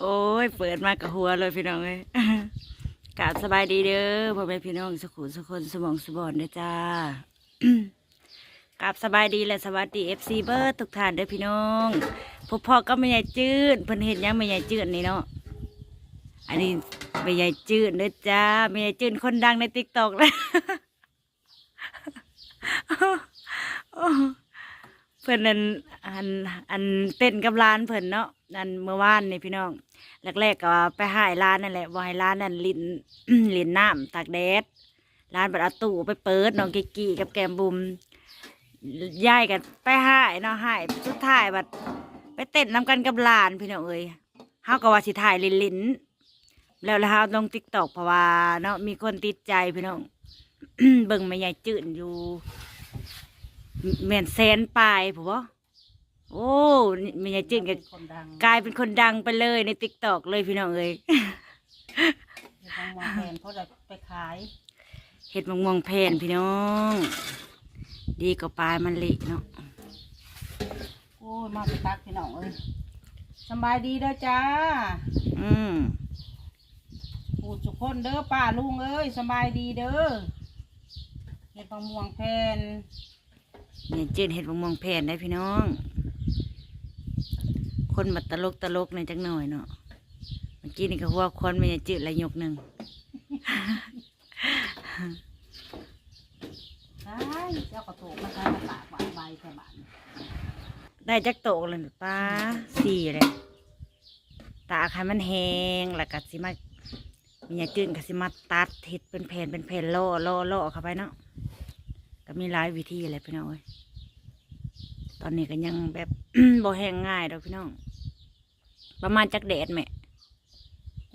โอ้ย เปิดมากกับหัวเลยพี่น้องเอ้ยกาบสบายดีเด้อพ่อแม่พี่น้องสุขุสุคนสมองสมบอนเด้อจ้ากาบสบายดีและสวัสดีเอฟซีเบิร์ดทุกท่านเด้อพี่น้องพวกพ่อก็ไม่ใหญ่จืดเพิ่นเห็นยังไม่ใหญ่จืดนี่เนาะอันนี้ไม่ใหญ่จืดเด้อจ้าไม่ใหญ่จืดคนดังในติ๊กต็อกเลย เพิ่นนั่นอันอันเต้นกับร้านเพิ่นเนาะอันเมื่อวานนี่พี่น้องแรกๆก็ไปหายร้านนั่นแหละว่าให้ร้านนั่นลินลินน้ำตากแดดร้านบัดเอาตู้ไปเปิดน้องกิกกี้กับแกมบุมย้ายกันไปหายเนาะหายสุดท้ายบัดไปเต้นนำกันกับหลานพี่น้องเอ้ยเฮาก็ว่าสิถ่ายลินลินแล้วแล้วเฮาลงติ๊กตอกเพราะว่าเนาะมีคนติดใจพี่น้องเบิ่งไม่ใหญ่จืดอยู่ แม่นแสนปลายผมว่าโอ้ไม่ใช่จืดกันคนดังกลายเป็นคนดังไปเลยในติ๊กตอกเลยพี่น้องเอ้ยอยู่ทางวางแผนเพราะเราไปขายเห็ดมะม่วงแผ่นพี่น้อง ดีกว่าปลายมันเละเนาะโอ้ยมาไปตักพี่น้องเอ้ยสำบายดีเด้อจ้า อืมผู้ทุกคนเด้อป้าลุงเอ้ยสำบายดีเด้อเห็ดมะม่วงแผ่น เนี่ยเจืดเห็ดมะม่วงแผ่นได้พี่น้อง คนมาตลกตลกในอยจังหน่อยเนาะเมื่อกี้นี่ก็หัวคนม่ใช่จืดละยกหนึ่งใช่เจ้ากระโตกมาใช้มาตากหวานใบแค่บาทได้จักโตเลยป้าสี่เลยตากให้มันแห้งแล้วก็สิมามีอย่างจืดก็สิมาตัดเห็ดเป็นแผ่นเป็นแผ่นล่อล่อล่อเข้าไปเนาะ ก็มีหลายวิธีอะไรพี่น้องเอ้ยตอนนี้ก็ยังแบบบ่แห้งง่ายดอกพี่น้อง ประมาณจักแดดแม่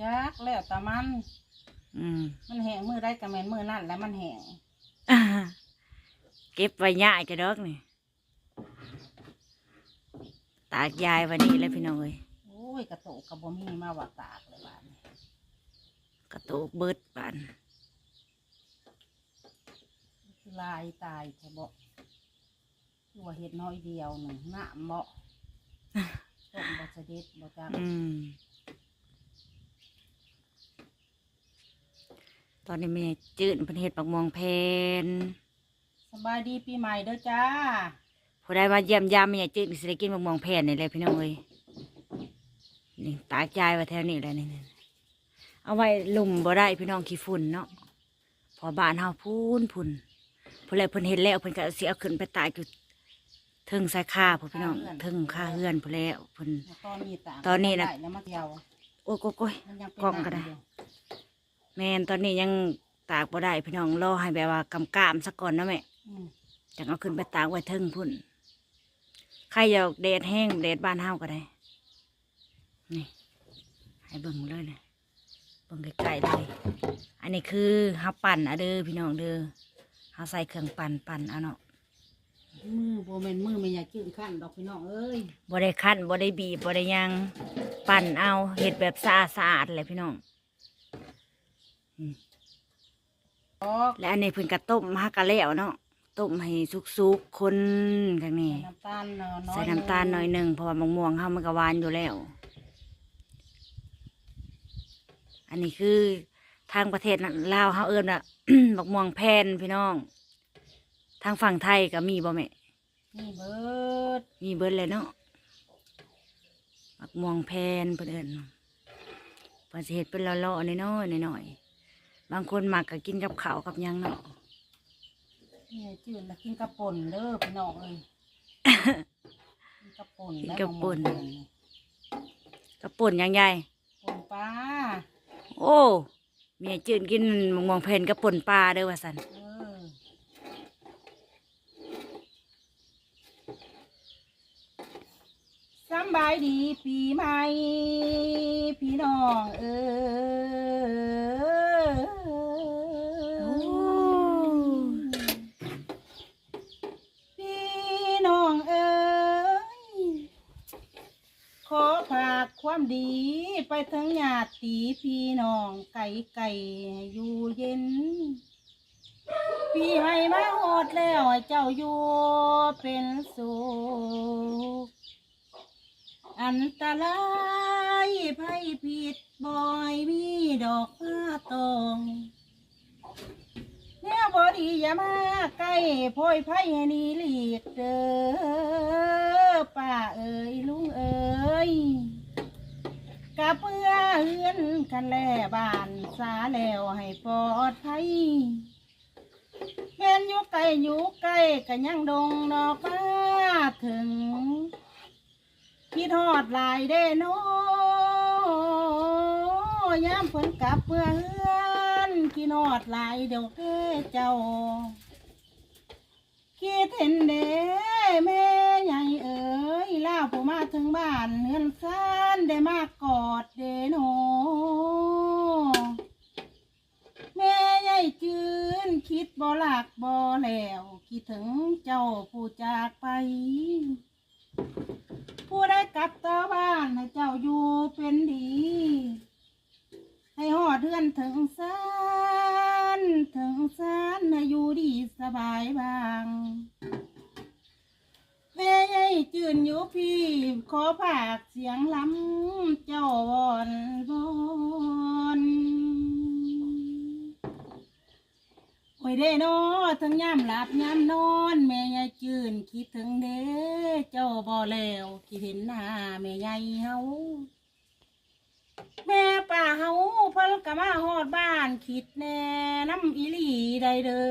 จักแล้วแต่มัน อืม มันแห้งมือได้กับแมนมือนั่นแล้วมันแห้งเก็บไว้ย่ายจะดอกนี่ ตากยายวันนี้เลยพี่น้องเอ้ยโอ้ยกระโตกกระบ่มีมาว่าตากเลยบาทนี้กระโตกเบิดปานคือ ลายตายแค่บ่คือว่าเห็ดน้อยเดียวหนึ่งหน้าเหมาะต้มบะเสด็จบะจักอืม ตอนนี้แม่จืดเป็นเห็ดปักมวงเพนสบายดีปีใหม่เด้อจ้าผู้ได้มาเยี่ยมยามแม่จืดก็สิได้กินปักมวงเพนนี่เลยพี่น้องเอ้ยนี่ตากยายไว่าแถวนี้แหละนี่นี่เอาไว้ลุ่มบ่ได้พี่น้องขี้ฝุ่นเนาะพอบ้านเฮาพูนพุ่น ผู้ใดเพิ่นเห็นแล้วเพิ่นก็สิเอาขึ้นไปตากอยู่เทิงสายคาพวกพี่น้องเทิงคาเฮือนผู้แล้วเพิ่น ตอนนี้ตากตอนนี้น่ะ ได้แล้วมาเดียวโอ้ยโอ้ยโอ้ย มันยังเป็นกล้องก็ได้น้ำอยู่แม่นตอนนี้ยังตากบ่ได้พี่น้องรอให้แบบว่ากำกามสักก่อนนะแม่อืมจังเอาขึ้นไปตากไว้เทิงพุ่นใครอยากแดดแห้งแดดบ้านเฮาก็ได้นี่ให้เบิ่งเลยเลยเบิ่งใกล้ๆเลย อันนี้คือเฮาปั่นอะเด้อพี่น้องเด้อ เฮาใส่เครื่องปั่นปั่นเอาเนาะมือโบเมนมือไม่อยากจืดขั้นดอกพี่น้องเอ้ยบ่ได้คั้นบ่ได้บีบบ่ได้หยังปั่นเอาเห็ดแบบสะอาดสะอาดเลยพี่น้องออกและอันนี้เพิ่นกระต้มฮักกะแล้วเนาะต้มให้สุกๆคนข้างนี้ใส่น้ำตาลน้อยใส่น้ำตาลหน่อยหนึ่งเพราะว่ามะม่วงเฮามันก็หวานอยู่แล้ว อันนี้คือ ทางประเทศนั้นลาวเฮาเอิ้นว่ามะม่วงแผ่นพี่น้อง ทางฝั่งไทยก็มีบ่แม่นี่เบิดมีเบิดเลยเนาะมะม่วงแผ่นเพิ่นเอิ้นเพิ่นสิเฮ็ดเป็นล่อๆน้อยๆน้อยๆบางคนมักก็กินกับข้าวกับหยังเนาะนี่จืดแล้วกินกระป่นเด้อพี่น้องเอ้ยกินกระป่นกินและกับป่นมะม่วงนี่กระป่นหยังใหญ่ป่นปลาโอ้ เมียจืนกินมะม่วงแผ่นกับป่นปลาเด้อว่าสันเออสำบายดีปีใหม่ พี่น้องเออพี่น้องเอ้ยขอฝากความดี ไปทั้งญาติพี่น้องไก่ไก่อยู่เย็น พี่ให้มาโหดแล้วให้เจ้าอยู่เป็นสุขอันตรายภัยผิดบ่อยมีดอกผ้าตองแนวบอดีอย่ามาใกล้โพยไพ่ให้หนีหลีกเด้อป้าเอ๋ยลุงเอ๋ย กับเพื่อเฮือนกันแล่บ้านสาแล้วให้ปลอดภัยแม่นอยู่ไกลอยู่ใกล้ก็ยังดงดอกมาถึงคิดฮอดหลายเด้โนยามฝนกลับเมื่อเฮือนคิดฮอดหลายเดี๋ยวเด้เจ้าคิดเห็นเด้แม่ ผู้มาถึงบ้านเฮือนซานได้มากกอดเด้โนแม่ใหญ่จืนคิดบ่หลักบ่แล้ว คิดถึงเจ้าผู้จากไป ผู้ได้กลับต่อบ้านให้เจ้าอยู่เป็นดี ให้หอดเทือนถึงซานถึงซานให้อยู่ดีสบายบาง แม่ใหญ่จืนอยู่ พี่ขอผากเสียงล้ำเจ้าวอนวอนโอ้ยเด้นอทั้งย่ำหลับย่ำนอน แม่ยายจืนคิดถึงเด้เจ้าบ่แล้วคิดเห็นหน้าแม่ยายเฮาแม่ป่าเฮาเพิ่นก็มาฮอดบ้านคิดแน่น้ำอีหลีได้เด้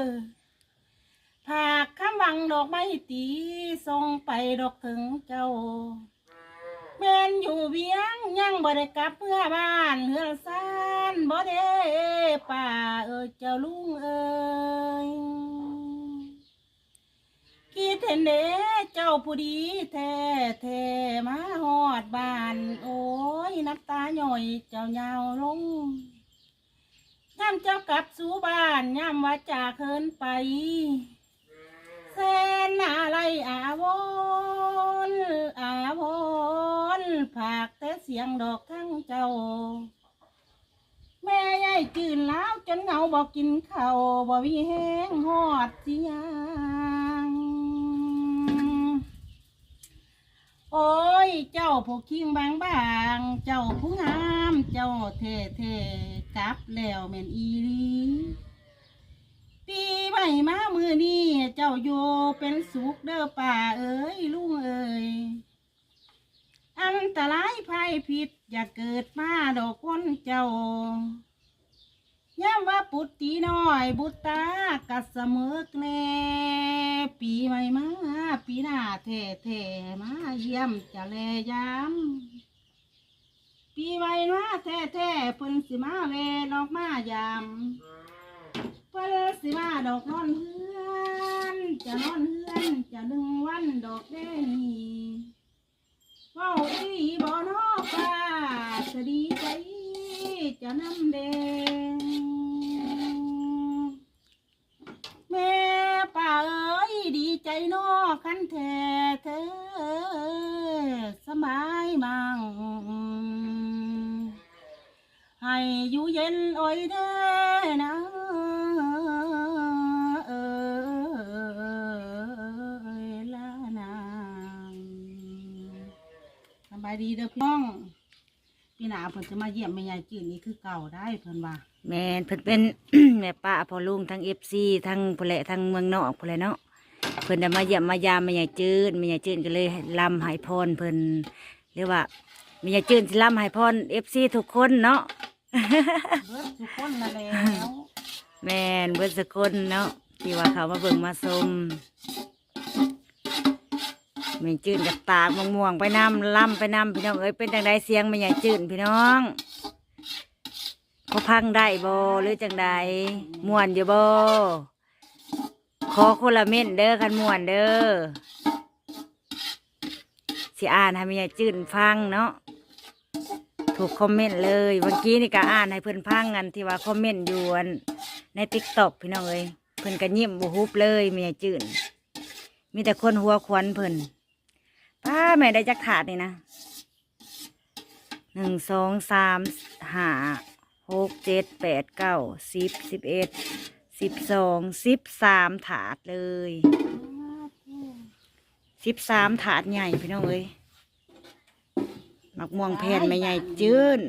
อ ผากคำหวังดอกไม้ตีส่งไปดอกถึงเจ้าแม่นอยู่เวียงยังบ่ได้กลับเมื่อบ้านเฮือนซานบ่เด้ป่าเอ้ยเจ้าลุงเอ้ยคิดเห็นเด้เจ้าผู้ดีแท้แท้มาฮอดบ้าน โอ้ยน้ำตาหน่อยเจ้ายาวลงย่ำเจ้ากลับสู่บ้านย่ำว่าจากเคินไป แสนอะไรอาวรอาวรผากแต่เสียงดอกทั้งเจ้า แม่ยายจืนแล้วจนเหงาบอกกินข้าวบ่มีแห้งหอดสิยังโอ้ย เจ้าผู้คิงบางบางเจ้าผู้งาม เจ้าเท่เท่กลับแล้วแม่นอีหลี ปีใหม่มามือนี้เจ้าอยู่เป็นสุขเด้อป่าเอ้ยลุงเอ้ยอันตรายภัยผิดอย่าเกิดมาดอกคนเจ้าย่ำว่าปุตตีน้อยบุตตากัดเสมอกแน่ปีใหม่มาปีหน้าเท่เท่มาเยี่ยมจะแลยามปีใหม่มาแท้แท้เพิ่นสิมาแวะดอกมายามเพิ่นสิมา ดอกนอนเฮือนจะนอนเฮือนจะดึงวันดอกแดงนี่เว้าอีบ่อนอป้าจะดีใจจะนำแดงแม่ป้าเอ้ยดีใจนอคันแท้เธอสบายมั่งให้อยู่เย็นอ้ยเด้อนะ เด้อพี่น้องพี่หนาเพิ่นจะมาเยี่ยมแม่ยายจืดนี่คือเก่าได้เพิ่นว่าแม่นเพิ่นเป็น แม่ป้าพ่อลุงทั้งเอฟซีทั้งผู้แหละทั้งเมืองนอกผู้แหละเนาะเพิ่นได้มาเยี่ยมมายามแม่ใหญ่จืดแม่ใหญ่จืดก็เลยลำให้พรเพิ่นเรียกว่าแม่ใหญ่จืดสิลำให้พรเอฟซีทุกคนเนาะ เบิดทุกคนนั่นแหล้ว แม่นเบิดสกคนเนาะที่ว่าเขามาเบิ่งมาชม แม่จืดกับตากมะม่วงไปน้ำล่ำไปน้ำพี่น้องเอ้ยเป็นจังไดเสียงแม่ใหญ่จืดพี่น้องเขาพังได้บ่หรือจังใดม่วนอยู่บ่ขอคนละเม่นเด้อคันม่วนเด้อสิอ่านให้แม่ใหญ่จืดฟังเนาะถูกคอมเมนต์เลยเมื่อกี้นี่ก็อ่านให้เพื่อนพังกันที่ว่าคอมเมนต์อยู่อันในติ๊กต็อกพี่น้องเอ้ยเพื่อนก็ยิ้มบูฮุบเลยเมียจืนมีแต่คนหัวควันเพื่อน ป้าแม่ได้จักถาดนี่นะหนึ่งสองสามห้าหกเจ็ดแปดเก้าสิบสิบเอ็ดสิบสองสิบสามถาดเลยสิบสามถาดใหญ่พี่น้องเอ้ยมักม่วงแผ่นไม่ใหญ่จื้น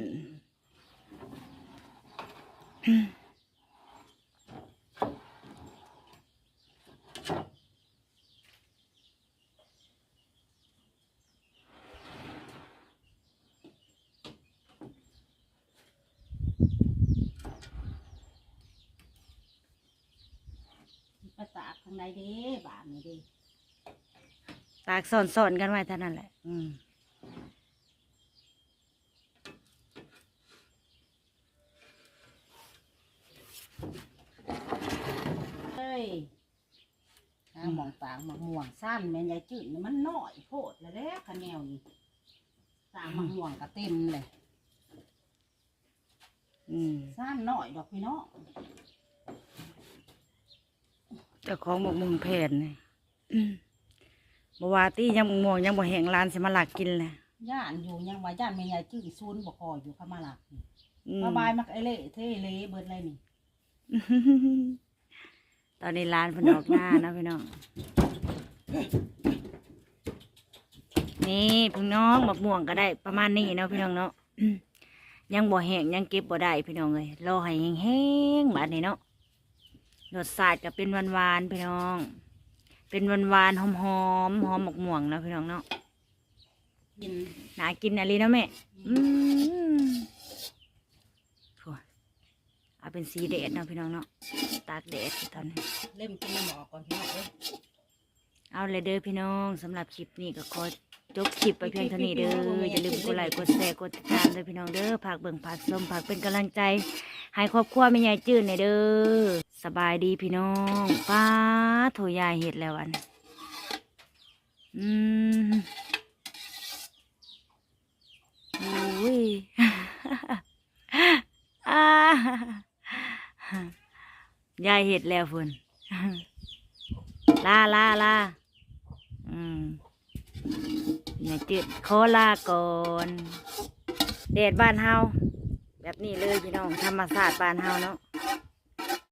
ไปตากทางใดเด้บานนี่เด้ตากสอนๆกันไว้เท่านั้นแหละ อืมเฮ้ยทางหมองตางหมองม่วงสั้นแม่นยายจืดนี่มันน้อยโพดแล้วแหละคะแนวนี่ตางหมองม่วงก็เต็มเลยอืม สั้นน้อยดอกพี่น้องเจ้าของบอกมึงแผ่นนี่อืมบ่ว่าตี้ยังบ่ม่วงยังบ่แห้งร้านสิมาหลักกินเลยย่านอยู่ยังว่าย่านแม่ยายจืดซูนบ่พออยู่เข้ามาหลักนี่อืมมาบายมักไอเละเทเละเบิดเลยนี่ตอนนี้ร้านเพิ่นออกหน้านะพี่น้องนี่พี่น้องบักม่วงก็ได้ประมาณนี้เนาะพี่น้องเนาะยังบ่แห้งยังเก็บบ่ได้พี่น้องเลยรอให้แห้งๆบัดนี้เนาะ รสชาติก็เป็นหวานๆพี่น้อง เป็นหวานๆหอมๆหอมบักม่วงเนาะพี่น้องเนาะกินน่ากินอะไรเนาะแม่อืมโถ่เอาเป็นสีแดดเนาะพี่น้องเนาะตากแดดตอนนี้เล่มกินน้ำหมอกก่อนพี่น้องเอ้ยเอาเลยเด้อพี่น้องสำหรับคลิปนี้ก็ขอจบคลิปไปเพียงเท่านี้เด้ออย่าลืมกดไลค์กดแชร์กดติดตามเด้อพี่น้องเด้อผักเบิ่งผักส้มผักเป็นกำลังใจ ให้ครอบครัวแม่ใหญ่จืดในอยเด้อ สบายดีพี่น้องป้าโถยายเห็ดแล้วอัน อืมอุ้ยอ่ายายเห็ดแล้วพุ่นลาลาลาอืมอย่าจืดขอลาก่อนแดดบ้านเฮาแบบนี้เลยพี่น้องธรรมศาสตร์บ้านเฮาเนาะ